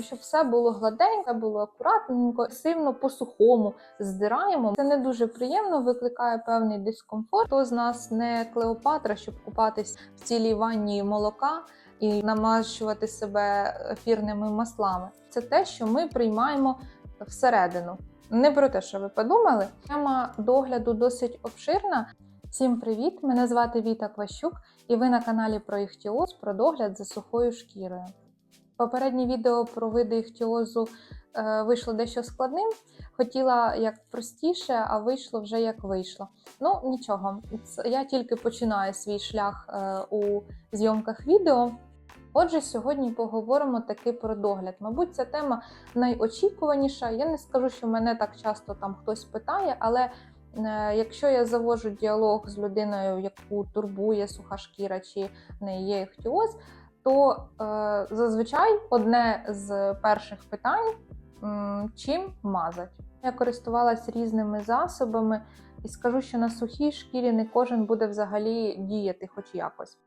щоб все було гладенько, було акуратненько, сильно по-сухому здираємо. Це не дуже приємно, викликає певний дискомфорт. Хто з нас не Клеопатра, щоб купатись в цілій ванні молока і намащувати себе ефірними маслами. Це те, що ми приймаємо всередину. Не про те, що ви подумали. Тема догляду досить обширна. Всім привіт! Мене звати Віта Кващук, і ви на каналі про іхтіоз про догляд за сухою шкірою. Попереднє відео про види іхтіозу е, вийшло дещо складним. Хотіла як простіше, а вийшло вже як вийшло. Ну нічого, я тільки починаю свій шлях е, у зйомках відео. Отже, сьогодні поговоримо таки про догляд. Мабуть, ця тема найочікуваніша. Я не скажу, що мене так часто там хтось питає, але е, якщо я завожу діалог з людиною, яку турбує суха шкіра чи в неї є іхтіоз, то е, зазвичай одне з перших питань чим мазать. Я користувалась різними засобами і скажу, що на сухій шкірі не кожен буде взагалі діяти хоч якось.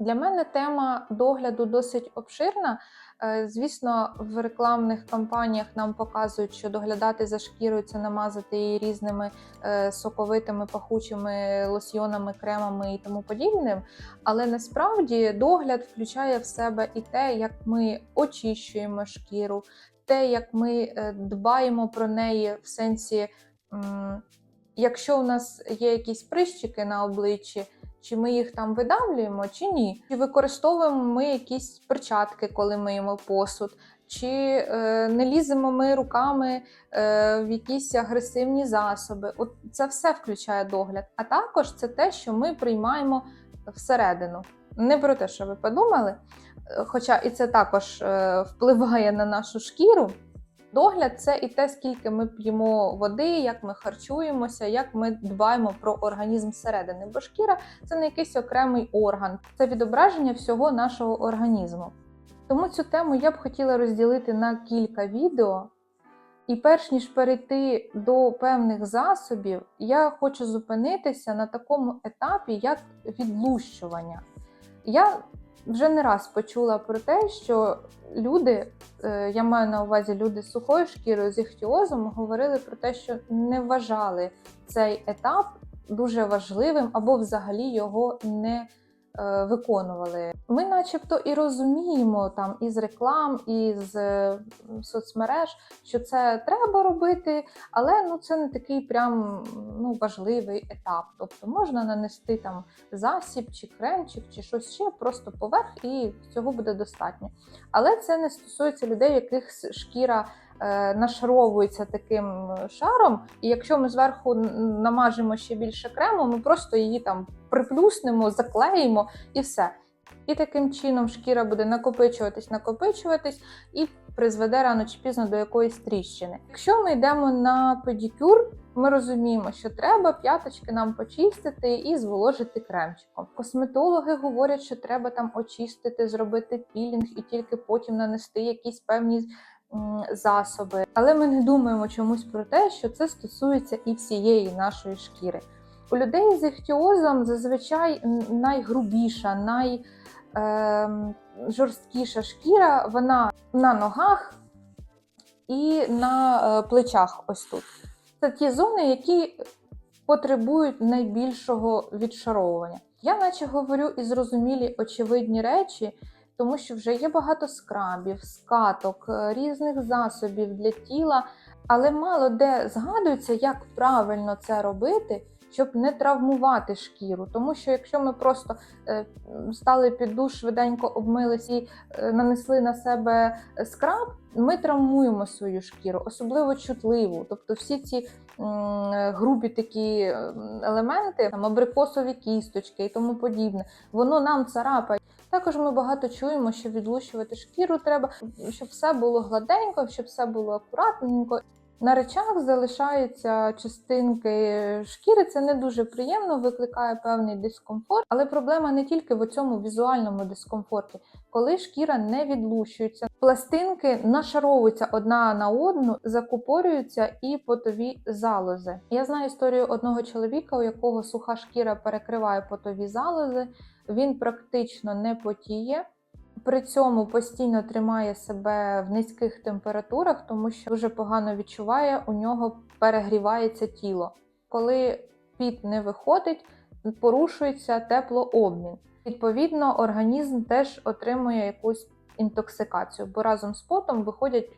Для мене тема догляду досить обширна. Е, Звісно, в рекламних кампаніях нам показують, що доглядати за шкірою це намазати її різними е, соковитими пахучими лосьйонами, кремами і тому подібним. Але насправді догляд включає в себе і те, як ми очищуємо шкіру, те, як ми е, дбаємо про неї в сенсі, якщо у нас є якісь прищики на обличчі, чи ми їх там видавлюємо, чи ні. Чи використовуємо ми якісь перчатки, коли миємо посуд, чи е, не ліземо ми руками е, в якісь агресивні засоби. От це все включає догляд. А також це те, що ми приймаємо всередину. Не про те, що ви подумали, Е, хоча і це також е, впливає на нашу шкіру. Догляд це і те, скільки ми п'ємо води, як ми харчуємося, як ми дбаємо про організм зсередини. Бо шкіра це не якийсь окремий орган, це відображення всього нашого організму. Тому цю тему я б хотіла розділити на кілька відео. І перш ніж перейти до певних засобів, я хочу зупинитися на такому етапі, як відлущування. Я вже не раз почула про те, що люди, е, я маю на увазі люди з сухою шкірою, з іхтіозом, говорили про те, що не вважали цей етап дуже важливим або взагалі його не виконували. Ми, начебто, і розуміємо там із реклам, із е, соцмереж, що це треба робити, але ну це не такий прям ну важливий етап. Тобто можна нанести там засіб чи кремчик, чи щось ще просто поверх, і цього буде достатньо. Але це не стосується людей, яких шкіра е, нашаровується таким е, шаром, і якщо ми зверху намажемо ще більше крему, ми просто її там приплюснемо, заклеїмо і все. І таким чином шкіра буде накопичуватись, накопичуватись і призведе рано чи пізно до якоїсь тріщини. Якщо ми йдемо на педикюр, ми розуміємо, що треба п'яточки нам почистити і зволожити кремчиком. Косметологи говорять, що треба там очистити, зробити пілінг і тільки потім нанести якісь певні засоби. Але ми не думаємо чомусь про те, що це стосується і всієї нашої шкіри. У людей з іхтіозом зазвичай найгрубіша, най ем, шкіра, вона на ногах і на е, плечах. Ось тут. Це ті зони, які потребують найбільшого відшаровування. Я наче говорю і зрозумілі очевидні речі, тому що вже є багато скрабів, скаток, е, різних засобів для тіла, але мало де згадується, як правильно це робити, щоб не травмувати шкіру. Тому що якщо ми просто е, стали під душ, швиденько обмились і е, нанесли на себе скраб, ми травмуємо свою шкіру, особливо чутливу. Тобто всі ці грубі такі елементи, там абрикосові кісточки і тому подібне, воно нам царапає. Також ми багато чуємо, що відлущувати шкіру треба, щоб все було гладенько, щоб все було акуратненько. На речах залишаються частинки шкіри. Це не дуже приємно, викликає певний дискомфорт. Але проблема не тільки в цьому візуальному дискомфорті. Коли шкіра не відлущується, пластинки нашаровуються одна на одну, закупорюються і потові залози. Я знаю історію одного чоловіка, у якого суха шкіра перекриває потові залози. Він практично не потіє. при цьому постійно тримає себе в низьких температурах, тому що дуже погано відчуває, у нього перегрівається тіло. Коли піт не виходить, порушується теплообмін. Відповідно, організм теж отримує якусь інтоксикацію, бо разом з потом виходять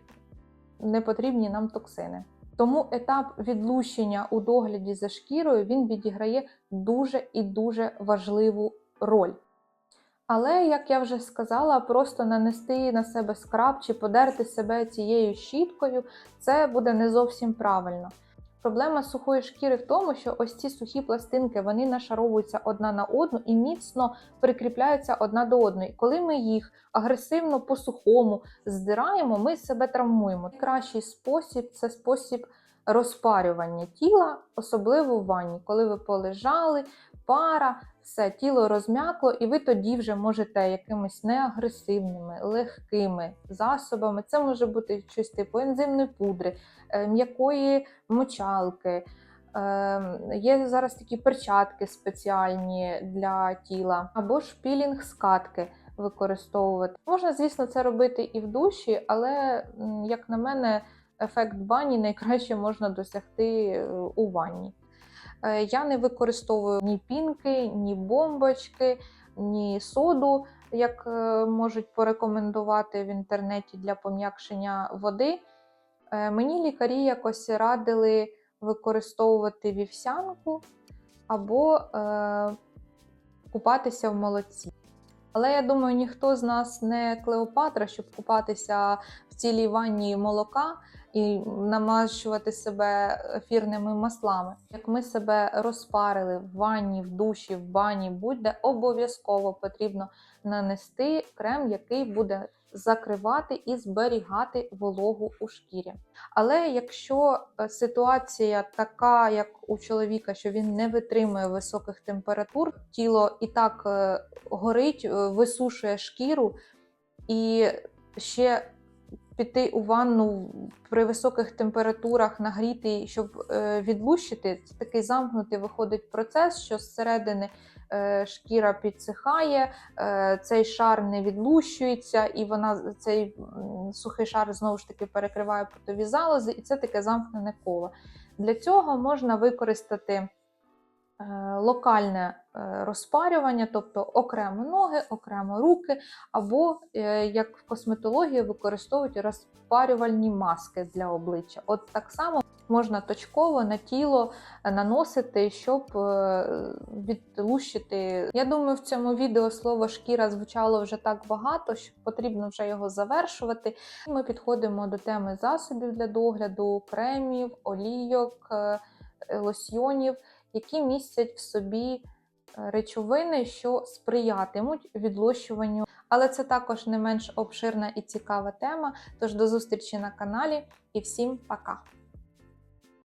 непотрібні нам токсини. Тому етап відлущення у догляді за шкірою він відіграє дуже і дуже важливу роль. Але, як я вже сказала, просто нанести на себе скраб чи подерти себе цією щіткою це буде не зовсім правильно. Проблема сухої шкіри в тому, що ось ці сухі пластинки вони нашаровуються одна на одну і міцно прикріпляються одна до одної. Коли ми їх агресивно по-сухому здираємо, ми себе травмуємо. Кращий спосіб це спосіб розпарювання тіла, особливо в ванні, коли ви полежали, пара, все тіло розм'якло, і ви тоді вже можете якимись неагресивними, легкими засобами. Це може бути щось типу ензимної пудри, е, м'якої мочалки. Е, Є зараз такі перчатки спеціальні для тіла, або ж пілінг скатки використовувати. Можна, звісно, це робити і в душі, але, як на мене, ефект бані найкраще можна досягти е, у ванні. Е, Я не використовую ні пінки, ні бомбочки, ні соду, як е, можуть порекомендувати в інтернеті для пом'якшення води. Е, Мені лікарі якось радили використовувати вівсянку або купатися в молоці. Але я думаю, ніхто з нас не Клеопатра, щоб купатися в цілій ванні молока і намащувати себе ефірними маслами. Як ми себе розпарили в ванні, в душі, в бані, будь-де обов'язково потрібно нанести крем, який буде закривати і зберігати вологу у шкірі. Але якщо е, ситуація така, як у чоловіка, що він не витримує високих температур, тіло і так е, горить, е, висушує шкіру, і ще піти у ванну при високих температурах, нагріти, щоб відлущити, це такий замкнутий виходить процес, що зсередини шкіра підсихає, е, цей шар не відлущується, і вона цей сухий шар знову ж таки перекриває потові залози, і це таке замкнене коло. Для цього можна використати е, локальне е, розпарювання, тобто окремо ноги, окремо руки, або е, як в косметології використовують розпарювальні маски для обличчя. От так само можна точково на тіло наносити, щоб е, відлущити. Я думаю, в цьому відео слово шкіра звучало вже так багато, що потрібно вже його завершувати. Ми підходимо до теми засобів для догляду, кремів, олійок, е, лосьйонів, які містять в собі е, речовини, що сприятимуть відлощуванню. Але це також не менш обширна і цікава тема. Тож до зустрічі на каналі і всім пока!